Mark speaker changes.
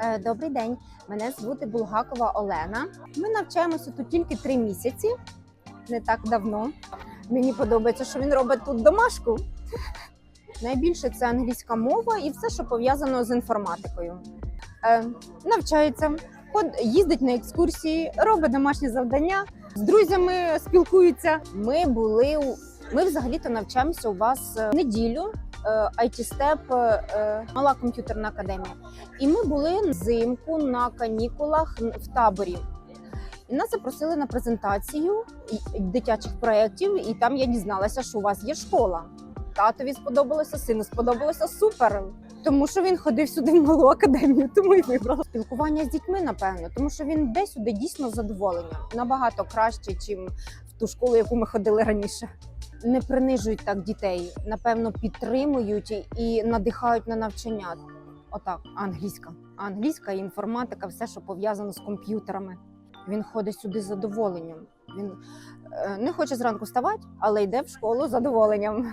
Speaker 1: Е, Добрий день, мене звути Булгакова Олена. Ми навчаємося тут тільки три місяці, не так давно. Мені подобається, що він робить тут домашку. Найбільше це англійська мова і все, що пов'язано з інформатикою. Е, навчається, їздить на екскурсії, робить домашні завдання, з друзями спілкується. Ми були у ми взагалі-то навчаємося у вас е, неділю. IT Step, е, мала комп'ютерна академія. І ми були взимку на канікулах в таборі. І нас запросили на презентацію дитячих проєктів, і там я дізналася, що у вас є школа. Татові сподобалося, сину сподобалося супер. Тому що він ходив сюди в малу академію, тому і вибрала спілкування з дітьми, напевно, тому що він йде сюди дійсно з задоволенням. Набагато краще, ніж в ту школу, яку ми ходили раніше. Не принижують так дітей, напевно, підтримують і- надихають на навчання. Отак, англійська. Англійська, інформатика, все, що пов'язано з комп'ютерами. Він ходить сюди з задоволенням. Він е, не хоче зранку вставати, але йде в школу з задоволенням.